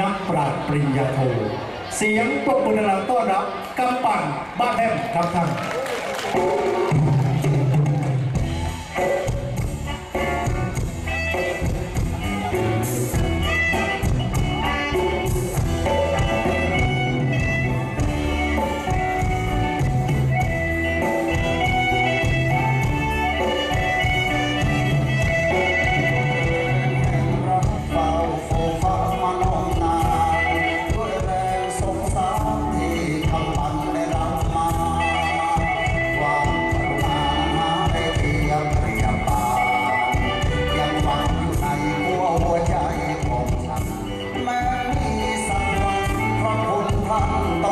นักปราชญ์ปริญญาโท เสียงปรบมือต้อนรับกำปั่นบ้านแฮมครับท่าน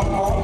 好。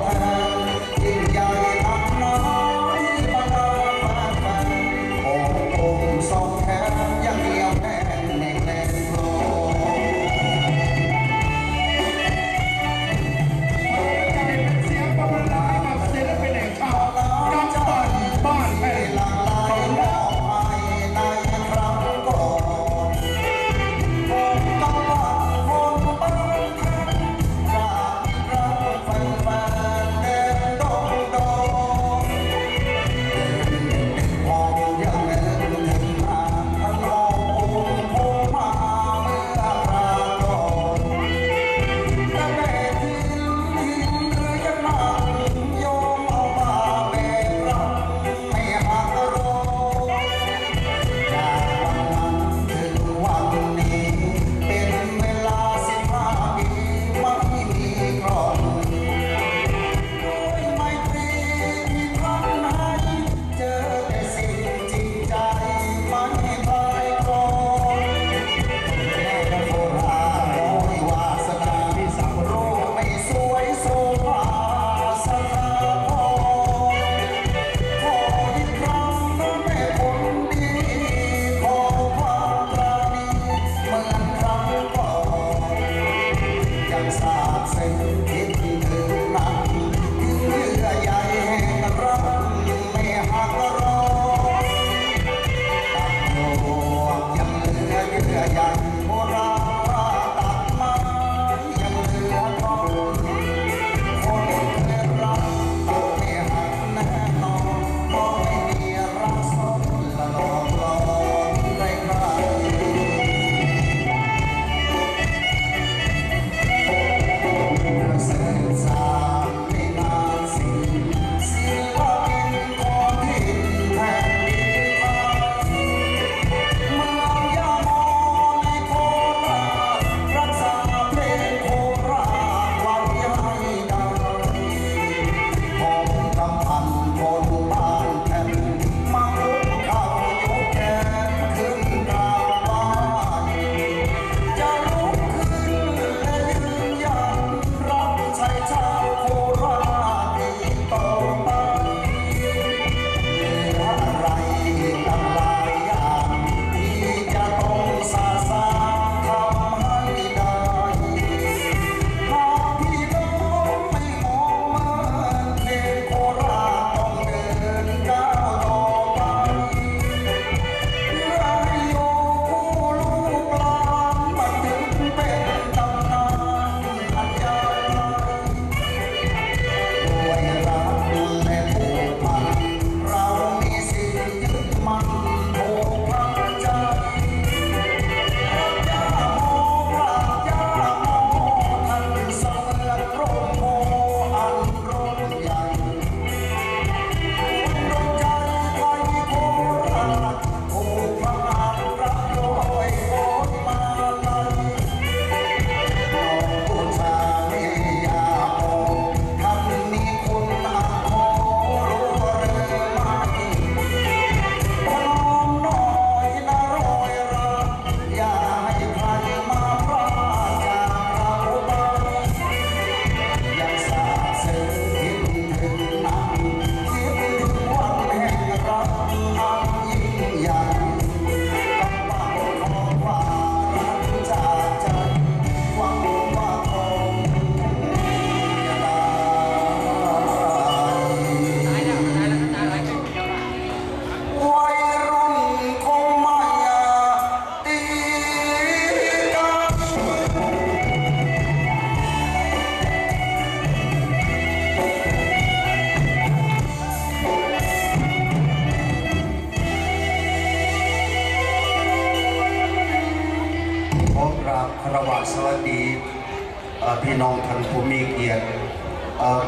เอ่อพี่น้องท่านผู้มีเกียรติ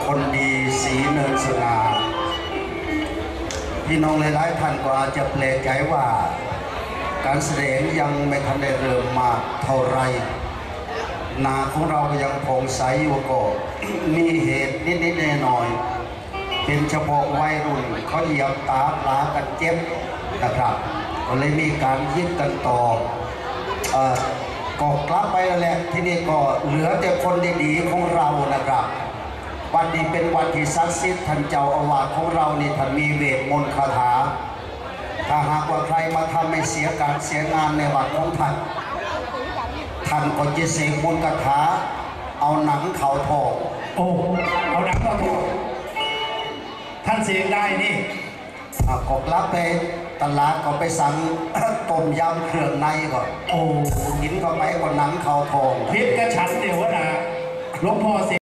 คนดีสีเนินสง่าพี่น้องหลายๆท่านก็อาจจะแปลกใจว่า การแสดงยังไม่ทันได้เริ่มมากเท่าไรนาของเราก็ยังผ่องใสอยู่ก็มีเหตุนิดๆหน่อยๆเป็นเฉพาะวัยรุ่นเขาเหยียบตาปลากันเจ็บนะครับก็เลยมีการยึดกันต่ออ ก็กลับไปแล้วแหละที่นี่ก็เหลือแต่คนดีๆของเรานะครับ วันนี้เป็นวันที่ศักดิ์สิทธิ์ท่านเจ้าอาวาสของเรานี่ท่านมีเวทมนต์คาถา ถ้าหากว่าใครมาทำให้เสียการเสียงานในวัดของท่านท่านก็จะเสกมนต์คาถา เอาหนังเขาทองโอ้เอาหนังมาถูกท่านเสียงได้นี่ ก็กลับไปตลาดก็ไปสั่งต้มยำเครื่องในก่อนโอ้กินเข้าไปก็หนังเขาทอง พิษกระฉันเดี๋ยวนะหลวงพ่อเสีย